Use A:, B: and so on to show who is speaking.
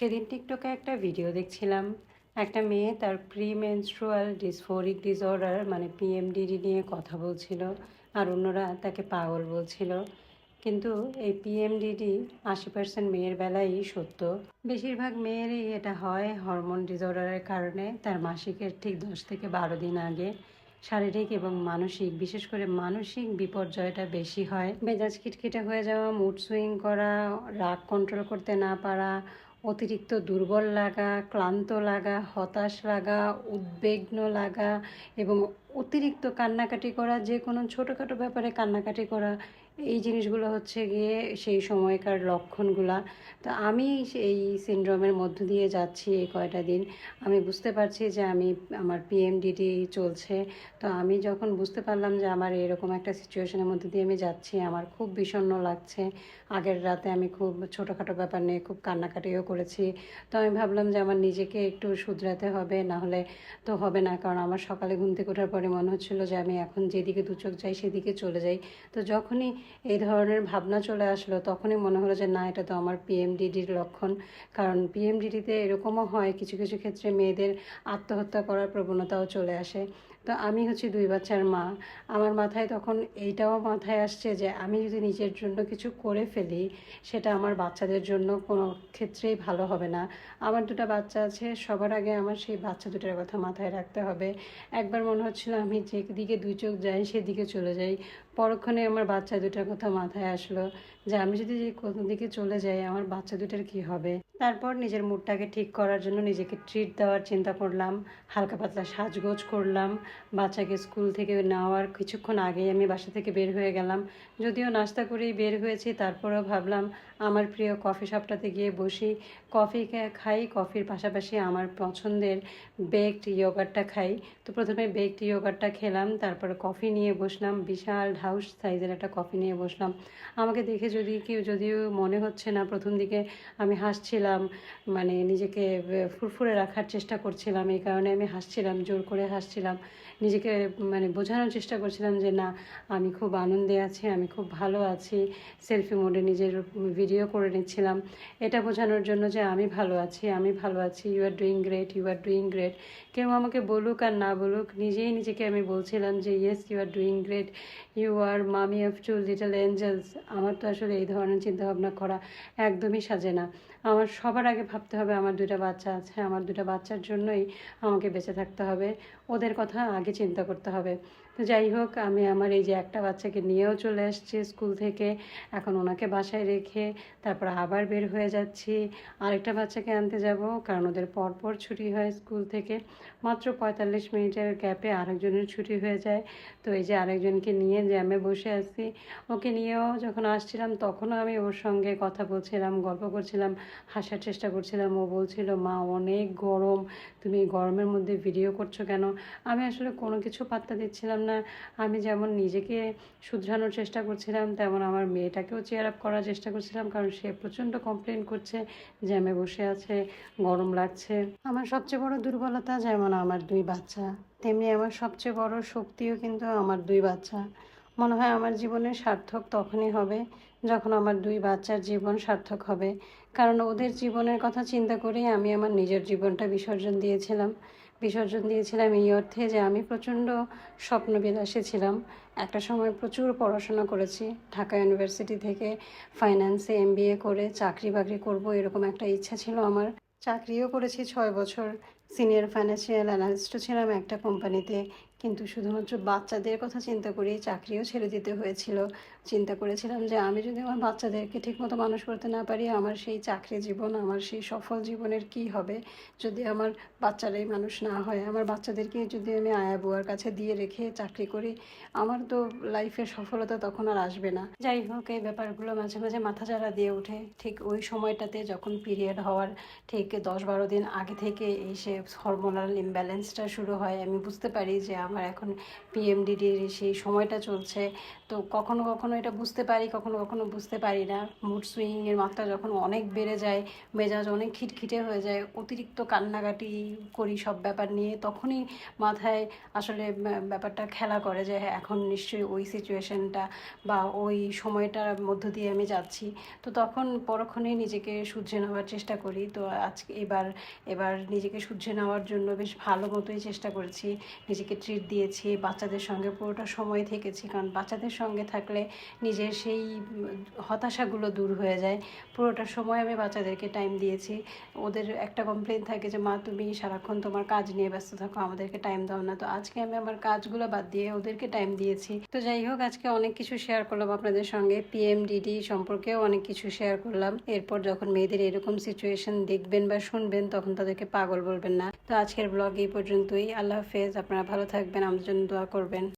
A: সেদিন টিকটকে একটা ভিডিও দেখছিলাম। একটা মেয়ে তার প্রি মেনস্ট্রুয়াল ডিসফোরিক ডিসঅর্ডার মানে পিএমডিডি নিয়ে কথা বলছিল আর অন্যরা তাকে পাগল বলছিল। কিন্তু এই পিএমডিডি আশি পার্সেন্ট মেয়ের বেলায়ই সত্য। বেশিরভাগ মেয়েরই এটা হয় হরমোন ডিসঅর্ডারের কারণে। তার মাসিকের ঠিক দশ থেকে বারো দিন আগে শারীরিক এবং মানসিক, বিশেষ করে মানসিক বিপর্যয়টা বেশি হয়। মেজাজ খিটখিটে হয়ে যাওয়া মুড সুইং করা, রাগ কন্ট্রোল করতে না পারা অতিরিক্ত দুর্বল লাগা, ক্লান্ত লাগা, হতাশ লাগা, উদ্বিগ্ন লাগা এবং অতিরিক্ত কান্নাকাটি করা, যে কোনো ছোটোখাটো ব্যাপারে কান্নাকাটি করা এই জিনিসগুলো হচ্ছে গিয়ে সেই সময়কার লক্ষণগুলা। তো আমি এই সিনড্রোমের মধ্য দিয়ে যাচ্ছি এই কয়টা দিন। আমি বুঝতে পারছি যে আমি, আমার পিএমডিডি চলছে। তো আমি যখন বুঝতে পারলাম যে আমার এরকম একটা সিচুয়েশনের মধ্যে দিয়ে আমি যাচ্ছি, আমার খুব বিষণ্ণ লাগছে। আগের রাতে আমি খুব ছোটোখাটো ব্যাপার নিয়ে খুব কান্নাকাটিও করেছি। তো আমি ভাবলাম যে আমার নিজেকে একটু শুধরাতে হবে, না হলে তো হবে না। কারণ আমার সকালে ঘুম থেকে ওঠার পরে মনে হচ্ছিল যে আমি এখন যেদিকে দু চোখ যাই, সেদিকে চলে যাই। তো যখনই এই ধরনের ভাবনা চলে আসলো, তখনই মনে হলো যে না, এটা তো আমার পিএমডিডির লক্ষণ। কারণ পিএমডিডিতে এরকমও হয়, কিছু কিছু ক্ষেত্রে মেয়েদের আত্মহত্যা করার প্রবণতাও চলে আসে। তো আমি হচ্ছি দুই বাচ্চার মা। আমার মাথায় তখন এইটাও মাথায় আসছে যে আমি যদি নিজের জন্য কিছু করে ফেলি, সেটা আমার বাচ্চাদের জন্য কোনো ক্ষেত্রেই ভালো হবে না। আমার দুটো বাচ্চা আছে, সবার আগে আমার সেই বাচ্চা দুটোর কথা মাথায় রাখতে হবে। একবার মনে হচ্ছিল আমি যেদিকে দুই চোখ যাই, সেদিকে চলে যাই। পরক্ষণে আমার বাচ্চা দুটার কথা মাথায় আসলো যে আমি যদি কোনো দিকে চলে যাই, আমার বাচ্চা দুটার কি হবে? তারপর নিজের মুডটাকে ঠিক করার জন্য নিজেকে ট্রিট দেওয়ার চিন্তা করলাম, হালকা পাতলা সাজগোজ করলাম, বাচ্চাকে স্কুল থেকে নেওয়ার কিছুক্ষণ আগেই আমি বাসা থেকে বের হয়ে গেলাম। যদিও নাস্তা করেই বের হয়েছি, তারপরেও ভাবলাম আমার প্রিয় কফি শপটাতে গিয়ে বসি। কফি খাই, কফির পাশাপাশি আমার পছন্দের বেকড ইয়োগারটা খাই। তো প্রথমে বেকড ইয়োগারটা খেলাম, তারপরে কফি নিয়ে বসলাম, বিশাল হাউস সাইজের একটা কফি নিয়ে বসলাম। আমাকে দেখে যদি কেউ, যদিও মনে হচ্ছে না, প্রথম দিকে আমি হাসছিলাম মানে নিজেকে ফুরফুরে রাখার চেষ্টা করছিলাম, এই কারণে আমি হাসছিলাম, জোর করে হাসছিলাম। নিজেকে মানে বোঝানোর চেষ্টা করছিলাম যে, না, আমি খুব আনন্দে আছি, আমি খুব ভালো আছি। সেলফি মোডে নিজের ভিডিও করে নিচ্ছিলাম। এটা বোঝানোর জন্য যে, আমি ভালো আছি, আমি ভালো আছি you are doing great you are doing great কেউ আমাকে বলুক আর না বলুক, নিজেই নিজেকে আমি বলছিলাম যে yes you are doing great you are mummy of two little Angeles আমার তো আসলে এই ধরনের চিন্তাভাবনা করা একদমই সাজে না। আমার সবার আগে ভাবতে হবে আমার দুটা বাচ্চা আছে, আমার দুটা বাচ্চার জন্যই আমাকে বেঁচে থাকতে হবে, ওদের কথা আগে চিন্তা করতে হবে। তো যাই হোক, আমি আমার এই যে একটা বাচ্চাকে নিয়েও চলে আসছি স্কুল থেকে, এখন ওনাকে বাসায় রেখে তারপর আবার বের হয়ে যাচ্ছি। আরেকটা বাচ্চাকে আনতে যাব, কারণ ওদের পরপর ছুটি হয় স্কুল থেকে। মাত্র পঁয়তাল্লিশ মিনিটের গ্যাপে আরেকজনের ছুটি হয়ে যায়। তো এই যে আরেকজনকে নিয়ে জ্যামে বসে আছি, ওকে নিয়েও যখন আসছিলাম, তখনও আমি ওর সঙ্গে কথা বলছিলাম, গল্প করছিলাম। হাসার চেষ্টা করছিলাম। ও বলছিল, মা, অনেক গরম। তুমি গরমের মধ্যে ভিডিও করছ কেন? আমি আসলে কোনো কিছু পাত্তা দিচ্ছিলাম না। আমি যেমন নিজেকে শুধরানোর চেষ্টা করছিলাম, তেমন আমার মেয়েটাকেও চেয়ার আপ করার চেষ্টা করছিলাম, কারণ সে প্রচণ্ড কমপ্লেন করছে, জ্যামে বসে আছে, গরম লাগছে। আমার সবচেয়ে বড় দুর্বলতা যেমন আমার দুই বাচ্চা, তেমনি আমার সবচেয়ে বড় শক্তিও কিন্তু আমার দুই বাচ্চা। মনে হয় আমার জীবনের সার্থক তখনই হবে যখন আমার দুই বাচ্চার জীবন সার্থক হবে। কারণ ওদের জীবনের কথা চিন্তা করেই আমি আমার নিজের জীবনটা বিসর্জন দিয়েছিলাম। বিসর্জন দিয়েছিলাম এই অর্থে যে আমি প্রচণ্ড স্বপ্নবিলাসী ছিলাম। একটা সময় প্রচুর পড়াশোনা করেছি। ঢাকা ইউনিভার্সিটি থেকে ফাইন্যান্সে এম করে চাকরি বাকরি করব এরকম একটা ইচ্ছা ছিল আমার। চাকরিও করেছি ছয় বছর। সিনিয়র ফাইন্যান্সিয়াল অ্যানালিস্টও ছিলাম একটা কোম্পানিতে। কিন্তু শুধুমাত্র বাচ্চাদের কথা চিন্তা করেই চাকরিও ছেড়ে দিতে হয়েছিল। চিন্তা করেছিলাম যে আমি যদি আমার বাচ্চাদেরকে ঠিকমতো মানুষ করতে না পারি, আমার সেই চাকরি জীবন, আমার সেই সফল জীবনের কি হবে? যদি আমার বাচ্চারাই মানুষ না হয়, আমার বাচ্চাদেরকে যদি আমি আয়া বুয়ার কাছে দিয়ে রেখে চাকরি করি, আমার তো লাইফের সফলতা তখন আর আসবে না। যাই হোক, এই ব্যাপারগুলো মাঝে মাঝে মাথা চাড়া দিয়ে ওঠে। ঠিক ওই সময়টাতে যখন পিরিয়ড হওয়ার ঠিক দশ বারো দিন আগে থেকে এই সে হরমোনাল ইমব্যালেন্সটা শুরু হয়, আমি বুঝতে পারি যে আমার এখন পিএমডিডির সেই সময়টা চলছে। তো কখনো কখনো এটা বুঝতে পারি কখনো কখনো বুঝতে পারি না। মুড সুইংয়ের মাত্রা যখন অনেক বেড়ে যায় মেজাজ অনেক খিটখিটে হয়ে যায় অতিরিক্ত কান্নাকাটি করি সব ব্যাপার নিয়ে তখনই মাথায় আসলে ব্যাপারটা খেলা করে যে হ্যাঁ, এখন নিশ্চয়ই ওই সিচুয়েশনটা বা ওই সময়টার মধ্য দিয়ে আমি যাচ্ছি। তো তখন পরক্ষণেই নিজেকে শুধরে নেওয়ার চেষ্টা করি। তো আজকে এবার এবার নিজেকে শুধরে নেওয়ার জন্য বেশ ভালো মতোই চেষ্টা করেছি। নিজেকে ট্রিট দিয়েছি, বাচ্চাদের সঙ্গে পুরোটা সময় থেকেছি, কারণ বাচ্চাদের সঙ্গে থাকলে নিজের সেই হতাশাগুলো দূর হয়ে যায়। পুরোটা সময় আমি বাচ্চাদেরকে টাইম দিয়েছি। ওদের একটা কমপ্লেন থাকে যে, মা, তুমি সারাক্ষণ তোমার কাজ নিয়ে ব্যস্ত থাকো, আমাদেরকে টাইম দাও না। তো আজকে আমি আমার কাজগুলো বাদ দিয়ে ওদেরকে টাইম দিয়েছি। তো যাই হোক, আজকে অনেক কিছু শেয়ার করলাম আপনাদের সঙ্গে। পিএমডিডি সম্পর্কেও অনেক কিছু শেয়ার করলাম। এরপর যখন মেয়েদের এরকম সিচুয়েশন দেখবেন বা শুনবেন, তখন তাদেরকে পাগল বলবেন না। তো আজকের ব্লগ এই পর্যন্তই। আল্লাহ হাফেজ। আপনারা ভালো থাকবেন। আমাদের জন্য দোয়া করবেন।